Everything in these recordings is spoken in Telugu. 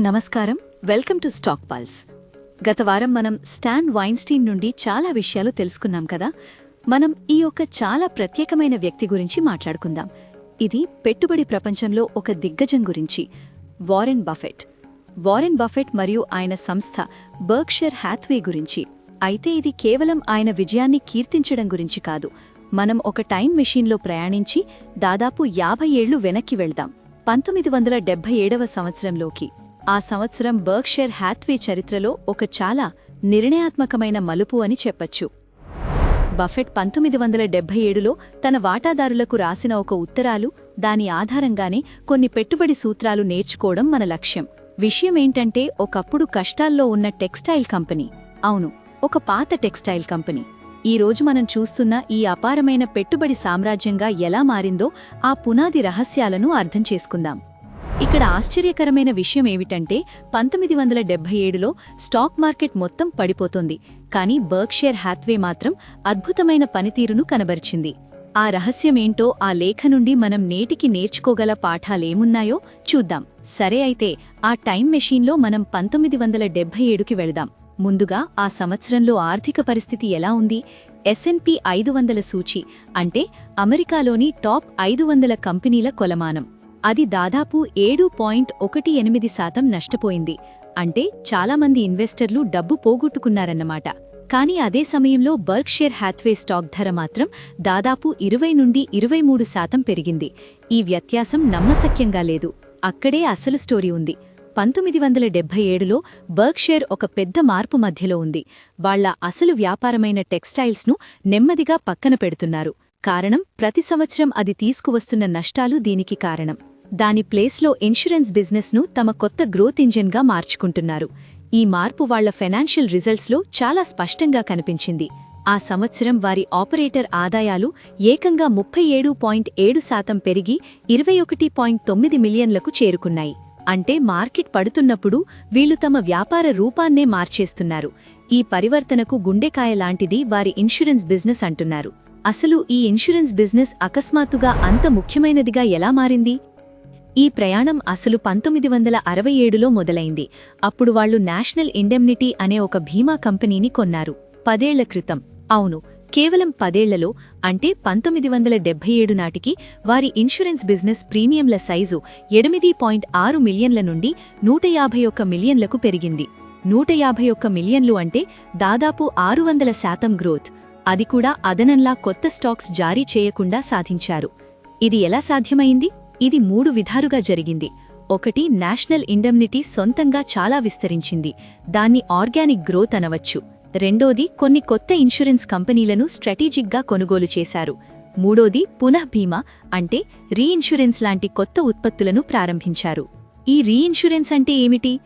నమస్కారం. Welcome to stock pals. గత వారం మనం స్టాన్ వైన్స్టీన్ నుండి చాలా విషయాలు తెలుసుకున్నాం కదా? మనం ఈ యొక్క చాలా ప్రత్యేకమైన వ్యక్తి గురించి మాట్లాడుకుందాం. ఇది పెట్టుబడి ప్రపంచంలో ఒక దిగ్గజం గురించి. Warren Buffett. వారెన్ బఫెట్ మరియు ఆయన సంస్థ బర్క్షర్ హ్యాత్వే గురించి. అయితే ఇది కేవలం ఆయన విజయాన్ని కీర్తించడం గురించి కాదు. మనం ఒక టైం మెషీన్లో ప్రయాణించి దాదాపు యాభై ఏళ్ళు వెనక్కి వెళ్దాం. పంతొమ్మిది వందల డెబ్బై ఏడవ సంవత్సరంలోకి. ఆ సంవత్సరం బర్క్షర్ హ్యాత్వే చరిత్రలో ఒక చాలా నిర్ణయాత్మకమైన మలుపు అని చెప్పచ్చు. బఫెట్ పంతొమ్మిది వందల డెబ్బై ఏడులో తన వాటాదారులకు రాసిన ఒక ఉత్తరాలు దాని ఆధారంగానే కొన్ని పెట్టుబడి సూత్రాలు నేర్చుకోవడం మన లక్ష్యం. విషయమేంటంటే ఒకప్పుడు కష్టాల్లో ఉన్న టెక్స్టైల్ కంపెనీ. అవును ఒక పాత టెక్స్టైల్ కంపెనీ. ఈరోజు మనం చూస్తున్న ఈ అపారమైన పెట్టుబడి సామ్రాజ్యంగా ఎలా మారిందో ఆ పునాది రహస్యాలను అర్థం చేసుకుందాం. ఇక్కడ ఆశ్చర్యకరమైన విషయం ఏమిటంటే పంతొమ్మిది వందల డెబ్బై ఏడులో స్టాక్ మార్కెట్ మొత్తం పడిపోతోంది కానీ బర్క్షేర్ హ్యాత్వే మాత్రం అద్భుతమైన పనితీరును కనబరిచింది. ఆ రహస్యమేంటో ఆ లేఖ నుండి మనం నేటికి నేర్చుకోగల పాఠాలేమున్నాయో చూద్దాం. సరే అయితే ఆ టైం మెషీన్లో మనం పంతొమ్మిది వందల డెబ్బై ఏడుకి వెళదాం. ముందుగా ఆ సంవత్సరంలో ఆర్థిక పరిస్థితి ఎలా ఉంది? ఎస్ఎన్పి ఐదు వందల సూచి అంటే అమెరికాలోని టాప్ ఐదు వందల కంపెనీల కొలమానం. అది దాదాపు ఏడు పాయింట్ ఒకటి ఎనిమిది శాతం నష్టపోయింది. అంటే చాలామంది ఇన్వెస్టర్లు డబ్బు పోగొట్టుకున్నారన్నమాట. కానీ అదే సమయంలో బర్క్షేర్ హ్యాత్వే స్టాక్ ధర మాత్రం దాదాపు ఇరవై నుండి ఇరవై మూడు శాతం పెరిగింది. ఈ వ్యత్యాసం నమ్మశక్యంగా లేదు. అక్కడే అసలు స్టోరీ ఉంది. పంతొమ్మిది వందల డెబ్బై ఏడులో బర్క్షేర్ ఒక పెద్ద మార్పు మధ్యలో ఉంది. వాళ్ళ అసలు వ్యాపారమైన టెక్స్టైల్స్ను నెమ్మదిగా పక్కన పెడుతున్నారు. కారణం ప్రతి సంవత్సరం అది తీసుకువస్తున్న నష్టాలు దీనికి కారణం. దాని ప్లేస్లో ఇన్సూరెన్స్ బిజినెస్ను తమ కొత్త గ్రోత్ ఇంజిన్గా మార్చుకుంటున్నారు. ఈ మార్పు వాళ్ళ ఫైనాన్షియల్ రిజల్ట్స్లో చాలా స్పష్టంగా కనిపించింది. ఆ సంవత్సరం వారి ఆపరేటర్ ఆదాయాలు ఏకంగా ముప్పై ఏడు పాయింట్ ఏడు శాతం పెరిగి ఇరవై ఒకటి పాయింట్ తొమ్మిది మిలియన్లకు చేరుకున్నాయి. అంటే మార్కెట్ పడుతున్నప్పుడు వీళ్ళు తమ వ్యాపార రూపాన్నే మార్చేస్తున్నారు. ఈ పరివర్తనకు గుండెకాయ లాంటిది వారి ఇన్సూరెన్స్ బిజినెస్ అంటున్నారు. అసలు ఈ ఇన్సూరెన్స్ బిజినెస్ అకస్మాత్తుగా అంత ముఖ్యమైనదిగా ఎలా మారింది? ఈ ప్రయాణం అసలు పంతొమ్మిది వందల అరవై ఏడులో మొదలైంది. అప్పుడు వాళ్ళు నేషనల్ ఇండెమ్నిటీ అనే ఒక భీమా కంపెనీని కొన్నారు. పదేళ్ళ క్రితం. అవును కేవలం పదేళ్ళలో అంటే పంతొమ్మిది వందల డెబ్బై ఏడు నాటికి వారి ఇన్సూరెన్స్ బిజినెస్ ప్రీమియంల సైజు ఎనిమిది పాయింట్ ఆరు మిలియన్ల నుండి నూట యాభై ఒక్క మిలియన్లకు పెరిగింది. నూట యాభై ఒక్క మిలియన్లు అంటే దాదాపు ఆరు వందల శాతం గ్రోత్. అది కూడా అదనంలా కొత్త స్టాక్స్ జారీ చేయకుండా సాధించారు. ఇది ఎలా సాధ్యమైంది? ఇది మూడు విధాలుగా జరిగింది. ఒకటి నేషనల్ ఇండమ్నిటీ సొంతంగా చాలా విస్తరించింది. దాన్ని ఆర్గానిక్ గ్రోత్ అనవచ్చు. రెండోది కొన్ని కొత్త ఇన్సూరెన్స్ కంపెనీలను స్ట్రాటజిక్గా కొనుగోలు చేశారు. మూడోది పునఃభీమా అంటే రీఇన్సూరెన్స్ లాంటి కొత్త ఉత్పత్తులను ప్రారంభించారు. ఈ రీఇన్సూరెన్స్ అంటే ఏమిటి?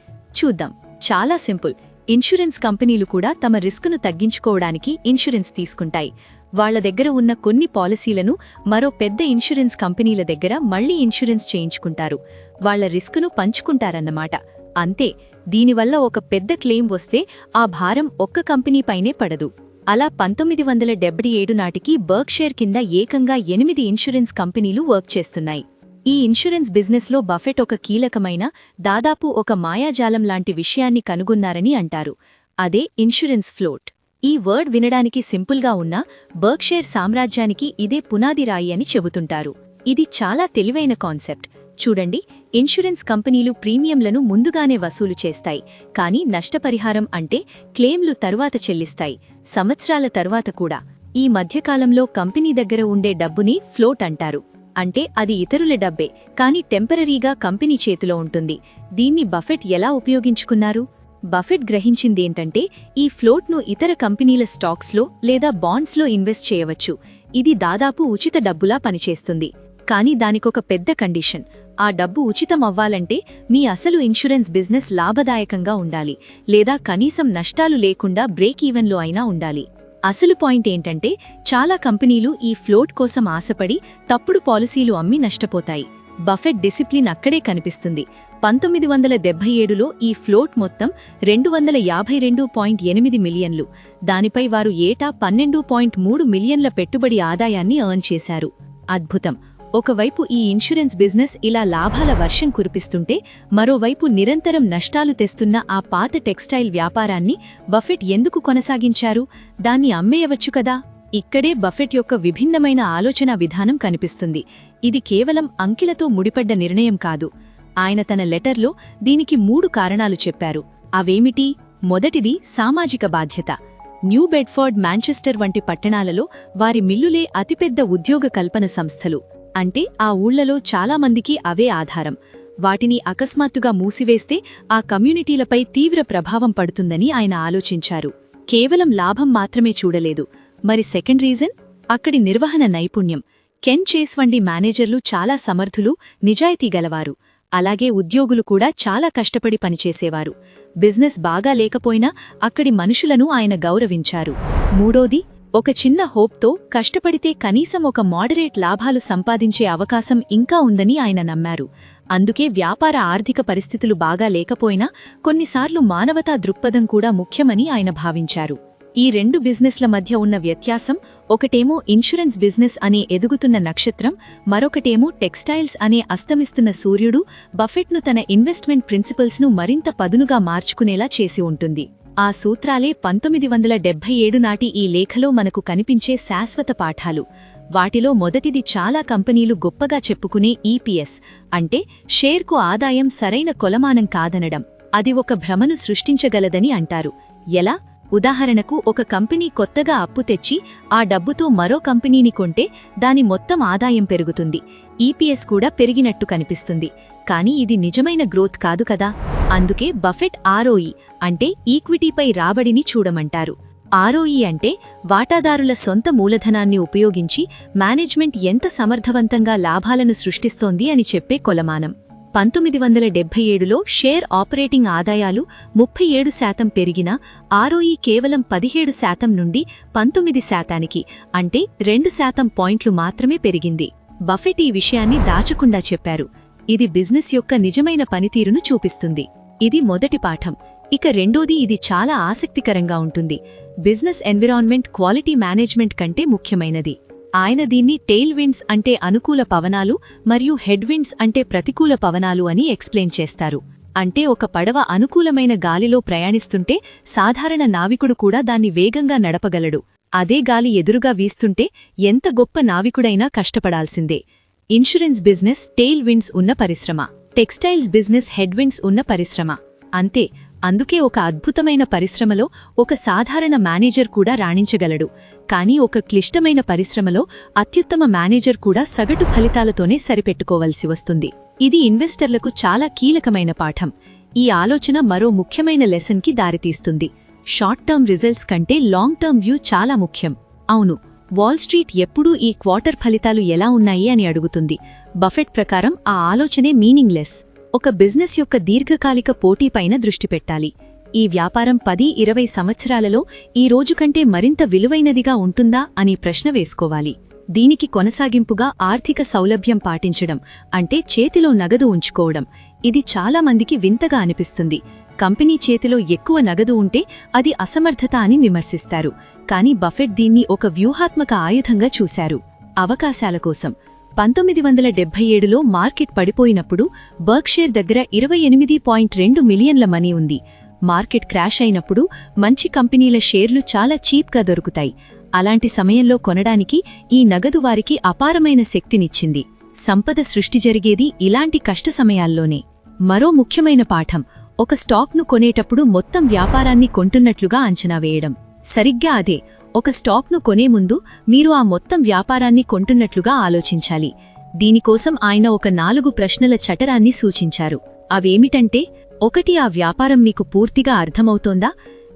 చూద్దాం. చాలా సింపుల్. ఇన్సూరెన్స్ కంపెనీలు కూడా తమ రిస్క్ను తగ్గించుకోవడానికి ఇన్సూరెన్స్ తీసుకుంటాయి. వాళ్ళ దగ్గర ఉన్న కొన్ని పాలసీలను మరో పెద్ద ఇన్సూరెన్స్ కంపెనీల దగ్గర మళ్ళీ ఇన్సూరెన్స్ చేయించుకుంటారు. వాళ్ళ రిస్క్ను పంచుకుంటారన్నమాట. అంతే దీనివల్ల ఒక పెద్ద క్లెయిమ్ వస్తే ఆ భారం ఒక్క కంపెనీపైనే పడదు. అలా పంతొమ్మిది వందల డెబ్బై ఏడు నాటికి బర్క్షేర్ కింద ఏకంగా ఎనిమిది ఇన్సూరెన్స్ కంపెనీలు వర్క్ చేస్తున్నాయి. ఈ ఇన్సూరెన్స్ బిజినెస్లో బఫెట్ ఒక కీలకమైన దాదాపు ఒక మాయాజాలం లాంటి విషయాన్ని కనుగొన్నారని అంటారు. అదే ఇన్సూరెన్స్ ఫ్లోట్. ఈ వర్డ్ వినడానికి సింపుల్గా ఉన్నా బర్క్షేర్ సామ్రాజ్యానికి ఇదే పునాది రాయి అని చెబుతుంటారు. ఇది చాలా తెలివైన కాన్సెప్ట్. చూడండి ఇన్సూరెన్స్ కంపెనీలు ప్రీమియంలను ముందుగానే వసూలు చేస్తాయి. కానీ నష్టపరిహారం అంటే క్లెయిమ్లు తరువాత చెల్లిస్తాయి. సంవత్సరాల తర్వాత కూడా. ఈ మధ్యకాలంలో కంపెనీ దగ్గర ఉండే డబ్బుని ఫ్లోట్ అంటారు. అంటే అది ఇతరుల డబ్బే. కానీ టెంపరరీగా కంపెనీ చేతిలో ఉంటుంది. దీన్ని బఫెట్ ఎలా ఉపయోగించుకున్నారు? బఫెట్ గ్రహించిందేంటంటే ఈ ఫ్లోట్ను ఇతర కంపెనీల స్టాక్స్లో లేదా బాండ్స్లో ఇన్వెస్ట్ చేయవచ్చు. ఇది దాదాపు ఉచిత డబ్బులా పనిచేస్తుంది. కానీ దానికొక పెద్ద కండిషన్. ఆ డబ్బు ఉచితం అవ్వాలంటే మీ అసలు ఇన్సూరెన్స్ బిజినెస్ లాభదాయకంగా ఉండాలి. లేదా కనీసం నష్టాలు లేకుండా బ్రేక్ ఈవెన్లో అయినా ఉండాలి. అసలు పాయింట్ ఏంటంటే చాలా కంపెనీలు ఈ ఫ్లోట్ కోసం ఆశపడి తప్పుడు పాలసీలు అమ్మి నష్టపోతాయి. బఫెట్ డిసిప్లిన్ అక్కడే కనిపిస్తుంది. పంతొమ్మిది వందల డెబ్బై ఏడులో ఈ ఫ్లోట్ మొత్తం రెండు వందల యాభై రెండు పాయింట్ ఎనిమిది మిలియన్లు. దానిపై వారు ఏటా పన్నెండు పాయింట్ మూడు మిలియన్ల పెట్టుబడి ఆదాయాన్ని ఎర్న్ చేశారు. అద్భుతం! ఒకవైపు ఈ ఇన్సూరెన్స్ బిజినెస్ ఇలా లాభాల వర్షం కురిపిస్తుంటే మరోవైపు నిరంతరం నష్టాలు తెస్తున్న ఆ పాత టెక్స్టైల్ వ్యాపారాన్ని బఫెట్ ఎందుకు కొనసాగించారు? దాన్ని అమ్మేయవచ్చు కదా? ఇక్కడే బఫెట్ యొక్క విభిన్నమైన ఆలోచనా విధానం కనిపిస్తుంది. ఇది కేవలం అంకిలతో ముడిపడ్డ నిర్ణయం కాదు. ఆయన తన లెటర్లో దీనికి మూడు కారణాలు చెప్పారు. అవేమిటి? మొదటిది సామాజిక బాధ్యత. న్యూ బెడ్ఫర్డ్ మాంచెస్టర్ వంటి పట్టణాలలో వారి మిల్లులే అతిపెద్ద ఉద్యోగ కల్పన సంస్థలు. అంటే ఆ ఊళ్ళలో చాలామందికి అవే ఆధారం. వాటిని అకస్మాత్తుగా మూసివేస్తే ఆ కమ్యూనిటీలపై తీవ్ర ప్రభావం పడుతుందని ఆయన ఆలోచించారు. కేవలం లాభం మాత్రమే చూడలేదు. మరి సెకండ్ రీజన్? అక్కడి నిర్వహణ నైపుణ్యం. కెన్ చేస్ వంటి మేనేజర్లు చాలా సమర్థులు నిజాయితీ గలవారు. అలాగే ఉద్యోగులు కూడా చాలా కష్టపడి పనిచేసేవారు. బిజినెస్ బాగా లేకపోయినా అక్కడి మనుషులను ఆయన గౌరవించారు. మూడోది ఒక చిన్న హోప్తో కష్టపడితే కనీసం ఒక మోడరేట్ లాభాలు సంపాదించే అవకాశం ఇంకా ఉందని ఆయన నమ్మారు. అందుకే వ్యాపార ఆర్థిక పరిస్థితులు బాగా లేకపోయినా కొన్నిసార్లు మానవతా దృక్పథం కూడా ముఖ్యమని ఆయన భావించారు. ఈ రెండు బిజినెస్ల మధ్య ఉన్న వ్యత్యాసం ఒకటేమో ఇన్సూరెన్స్ బిజినెస్ అనే ఎదుగుతున్న నక్షత్రం మరొకటేమో టెక్స్టైల్స్ అనే అస్తమిస్తున్న సూర్యుడు బఫెట్ను తన ఇన్వెస్ట్మెంట్ ప్రిన్సిపల్స్ను మరింత పదునుగా మార్చుకునేలా చేసి ఉంటుంది. ఆ సూత్రాలే పంతొమ్మిది వందల డెబ్బై ఏడు నాటి ఈ లేఖలో మనకు కనిపించే శాశ్వత పాఠాలు. వాటిలో మొదటిది చాలా కంపెనీలు గొప్పగా చెప్పుకునే ఈపీఎస్ అంటే షేర్కు ఆదాయం సరైన కొలమానం కాదనడం. అది ఒక భ్రమను సృష్టించగలదని అంటారు. ఎలా? ఉదాహరణకు ఒక కంపెనీ కొత్తగా అప్పు తెచ్చి ఆ డబ్బుతో మరో కంపెనీని కొంటే దాని మొత్తం ఆదాయం పెరుగుతుంది. ఈపీఎస్ కూడా పెరిగినట్టు కనిపిస్తుంది. కానీ ఇది నిజమైన గ్రోత్ కాదు కదా? అందుకే బఫెట్ ఆర్ఓఈ అంటే ఈక్విటీపై రాబడిని చూడమంటారు. ఆర్ఓఈ అంటే వాటాదారుల సొంత మూలధనాన్ని ఉపయోగించి మేనేజ్మెంట్ ఎంత సమర్థవంతంగా లాభాలను సృష్టిస్తోంది అని చెప్పే కొలమానం. పంతొమ్మిది వందల డెబ్బై ఏడులో షేర్ ఆపరేటింగ్ ఆదాయాలు ముప్పై ఏడు శాతం పెరిగినా ఆర్ఓఈ కేవలం పదిహేడు శాతం నుండి పంతొమ్మిది శాతానికి అంటే రెండు శాతం పాయింట్లు మాత్రమే పెరిగింది. బఫెట్ ఈ విషయాన్ని దాచకుండా చెప్పారు. ఇది బిజినెస్ యొక్క నిజమైన పనితీరును చూపిస్తుంది. ఇది మొదటి పాఠం. ఇక రెండోది ఇది చాలా ఆసక్తికరంగా ఉంటుంది. బిజినెస్ ఎన్విరాన్మెంట్ క్వాలిటీ మేనేజ్మెంట్ కంటే ముఖ్యమైనది. ఆయన దీన్ని టెయిల్ విండ్స్ అంటే అనుకూల పవనాలు మరియు హెడ్విండ్స్ అంటే ప్రతికూల పవనాలు అని ఎక్స్ప్లెయిన్ చేస్తారు. అంటే ఒక పడవ అనుకూలమైన గాలిలో ప్రయాణిస్తుంటే సాధారణ నావికుడు కూడా దాన్ని వేగంగా నడపగలడు. అదే గాలి ఎదురుగా వీస్తుంటే ఎంత గొప్ప నావికుడైనా కష్టపడాల్సిందే. ఇన్సూరెన్స్ బిజినెస్ టెయిల్ విండ్స్ ఉన్న పరిశ్రమ. టెక్స్టైల్స్ బిజినెస్ హెడ్విండ్స్ ఉన్న పరిశ్రమ. అంతే అందుకే ఒక అద్భుతమైన పరిశ్రమలో ఒక సాధారణ మేనేజర్ కూడా రాణించగలడు. కానీ ఒక క్లిష్టమైన పరిశ్రమలో అత్యుత్తమ మేనేజర్ కూడా సగటు ఫలితాలతోనే సరిపెట్టుకోవలసి వస్తుంది. ఇది ఇన్వెస్టర్లకు చాలా కీలకమైన పాఠం. ఈ ఆలోచన మరో ముఖ్యమైన లెసన్కి దారితీస్తుంది. షార్ట్ టర్మ్ రిజల్ట్స్ కంటే లాంగ్ టర్మ్ వ్యూ చాలా ముఖ్యం. అవును వాల్ స్ట్రీట్ ఎప్పుడూ ఈ క్వార్టర్ ఫలితాలు ఎలా ఉన్నాయి అని అడుగుతుంది. బఫెట్ ప్రకారం ఆ ఆలోచనే మీనింగ్లెస్. ఒక బిజినెస్ యొక్క దీర్ఘకాలిక పోటీపైన దృష్టి పెట్టాలి. ఈ వ్యాపారం పది ఇరవై సంవత్సరాలలో ఈ రోజు కంటే మరింత విలువైనదిగా ఉంటుందా అని ప్రశ్న వేసుకోవాలి. దీనికి కొనసాగింపుగా ఆర్థిక సౌలభ్యం పాటించడం అంటే చేతిలో నగదు ఉంచుకోవడం ఇది చాలా మందికి వింతగా అనిపిస్తుంది. కంపెనీ చేతిలో ఎక్కువ నగదు ఉంటే అది అసమర్థత అని విమర్శిస్తారు. కానీ బఫెట్ దీన్ని ఒక వ్యూహాత్మక ఆయుధంగా చూశారు. అవకాశాల కోసం. పంతొమ్మిది వందల డెబ్బై ఏడులో మార్కెట్ పడిపోయినప్పుడు బర్క్షేర్ దగ్గర ఇరవై ఎనిమిది పాయింట్ రెండు మిలియన్ల మనీ ఉంది. మార్కెట్ క్రాష్ అయినప్పుడు మంచి కంపెనీల షేర్లు చాలా చీప్గా దొరుకుతాయి. అలాంటి సమయంలో కొనడానికి ఈ నగదు వారికి అపారమైన శక్తినిచ్చింది. సంపద సృష్టి జరిగేది ఇలాంటి కష్ట సమయాల్లోనే. మరో ముఖ్యమైన పాఠం ఒక స్టాక్ను కొనేటప్పుడు మొత్తం వ్యాపారాన్ని కొంటున్నట్లుగా అంచనా వేయడం. సరిగ్గా అదే ఒక స్టాక్ను కొనే ముందు మీరు ఆ మొత్తం వ్యాపారాన్ని కొంటున్నట్లుగా ఆలోచించాలి. దీనికోసం ఆయన ఒక నాలుగు ప్రశ్నల చటరాన్ని సూచించారు. అవేమిటంటే ఒకటి ఆ వ్యాపారం మీకు పూర్తిగా అర్థమవుతోందా?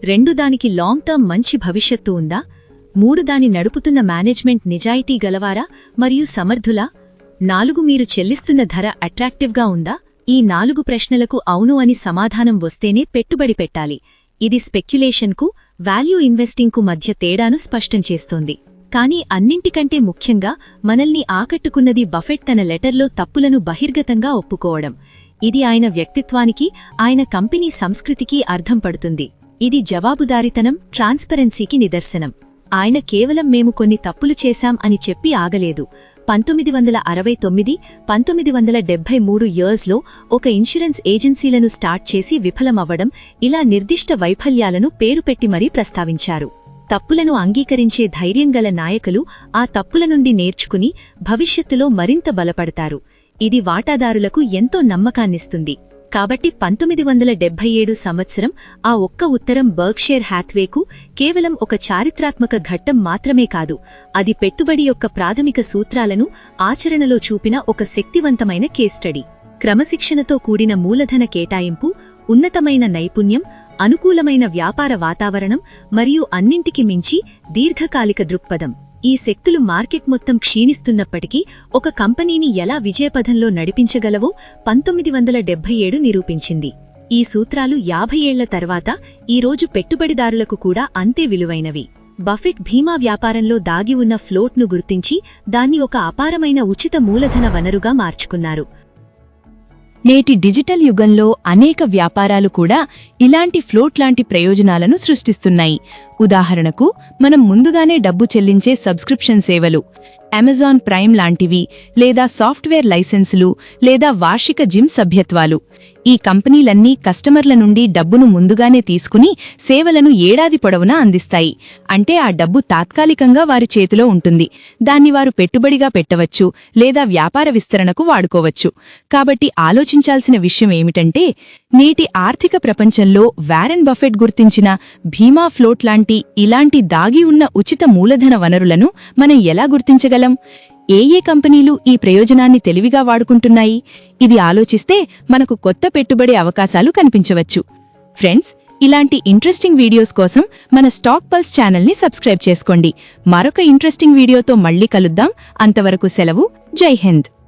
రెండు దానికి లాంగ్ టర్మ్ మంచి భవిష్యత్తు ఉందా? మూడు దాని నడుపుతున్న మేనేజ్మెంట్ నిజాయితీ గలవారా మరియు సమర్థులా? నాలుగు మీరు చెల్లిస్తున్న ధర అట్రాక్టివ్గా ఉందా? ఈ నాలుగు ప్రశ్నలకు అవును అని సమాధానం వస్తేనే పెట్టుబడి పెట్టాలి. ఇది స్పెక్యులేషన్కు వాల్యూ ఇన్వెస్టింగ్కు మధ్య తేడాను స్పష్టం చేస్తోంది. కానీ అన్నింటికంటే ముఖ్యంగా మనల్ని ఆకట్టుకున్నది బఫెట్ తన లెటర్లో తప్పులను బహిర్గతంగా ఒప్పుకోవడం. ఇది ఆయన వ్యక్తిత్వానికి ఆయన కంపెనీ సంస్కృతికి అర్థం పడుతుంది. ఇది జవాబుదారితనం ట్రాన్స్పరెన్సీకి నిదర్శనం. ఆయన కేవలం మేము కొన్ని తప్పులు చేశాం అని చెప్పి ఆగలేదు. పంతొమ్మిది వందల అరవై తొమ్మిది పంతొమ్మిది వందల డెబ్బై మూడు ఇయర్స్లో ఒక ఇన్సూరెన్స్ ఏజెన్సీలను స్టార్ట్ చేసి విఫలమవ్వడం ఇలా నిర్దిష్ట వైఫల్యాలను పేరుపెట్టి మరీ ప్రస్తావించారు. తప్పులను అంగీకరించే ధైర్యం గల నాయకులు ఆ తప్పుల నుండి నేర్చుకుని భవిష్యత్తులో మరింత బలపడతారు. ఇది వాటాదారులకు ఎంతో నమ్మకాన్నిస్తుంది. కాబట్టి పంతొమ్మిది వందల డెబ్బై ఏడు సంవత్సరం ఆ ఒక్క ఉత్తరం బర్క్షేర్ హ్యాత్వేకు కేవలం ఒక చారిత్రాత్మక ఘట్టం మాత్రమే కాదు అది పెట్టుబడి యొక్క ప్రాథమిక సూత్రాలను ఆచరణలో చూపిన ఒక శక్తివంతమైన కేస్టడీ స్టడీ. క్రమశిక్షణతో కూడిన మూలధన కేటాయింపు ఉన్నతమైన నైపుణ్యం అనుకూలమైన వ్యాపార వాతావరణం మరియు అన్నింటికి మించి దీర్ఘకాలిక దృక్పథం. ఈ శక్తులు మార్కెట్ మొత్తం క్షీణిస్తున్నప్పటికీ ఒక కంపెనీని ఎలా విజయపథంలో నడిపించగలవో పంతొమ్మిది వందల డెబ్బై ఏడు నిరూపించింది. ఈ సూత్రాలు యాభై ఏళ్ళ తర్వాత ఈరోజు పెట్టుబడిదారులకు కూడా అంతే విలువైనవి. బఫెట్ భీమా వ్యాపారంలో దాగి ఉన్న ఫ్లోట్ను గుర్తించి దాన్ని ఒక అపారమైన ఉచిత మూలధన వనరుగా మార్చుకున్నారు. నేటి డిజిటల్ యుగంలో అనేక వ్యాపారాలు కూడా ఇలాంటి ఫ్లోట్ లాంటి ప్రయోజనాలను సృష్టిస్తున్నాయి. ఉదాహరణకు మనం ముందుగానే డబ్బు చెల్లించే సబ్స్క్రిప్షన్ సేవలు అమెజాన్ ప్రైమ్ లాంటివి లేదా సాఫ్ట్వేర్ లైసెన్సులు లేదా వార్షిక జిమ్ సభ్యత్వాలు. ఈ కంపెనీలన్నీ కస్టమర్ల నుండి డబ్బును ముందుగానే తీసుకుని సేవలను ఏడాది పొడవునా అందిస్తాయి. అంటే ఆ డబ్బు తాత్కాలికంగా వారి చేతిలో ఉంటుంది. దాన్ని వారు పెట్టుబడిగా పెట్టవచ్చు లేదా వ్యాపార విస్తరణకు వాడుకోవచ్చు. కాబట్టి ఆలోచించాల్సిన విషయం ఏమిటంటే నేటి ఆర్థిక ప్రపంచంలో వారెన్ బఫెట్ గుర్తించిన భీమా ఫ్లోట్ లాంటి ఇలాంటి దాగి ఉన్న ఉచిత మూలధన వనరులను మనం ఎలా గుర్తించగలం? ఏ ఏ కంపెనీలు ఈ ప్రయోజనాన్ని తెలివిగా వాడుకుంటున్నాయి? ఇది ఆలోచిస్తే మనకు కొత్త పెట్టుబడి అవకాశాలు కనిపించవచ్చు. ఫ్రెండ్స్ ఇలాంటి ఇంట్రెస్టింగ్ వీడియోస్ కోసం మన స్టాక్ పల్స్ ఛానల్ని సబ్స్క్రైబ్ చేసుకోండి. మరొక ఇంట్రెస్టింగ్ వీడియోతో మళ్ళీ కలుద్దాం. అంతవరకు సెలవు. జై హింద్.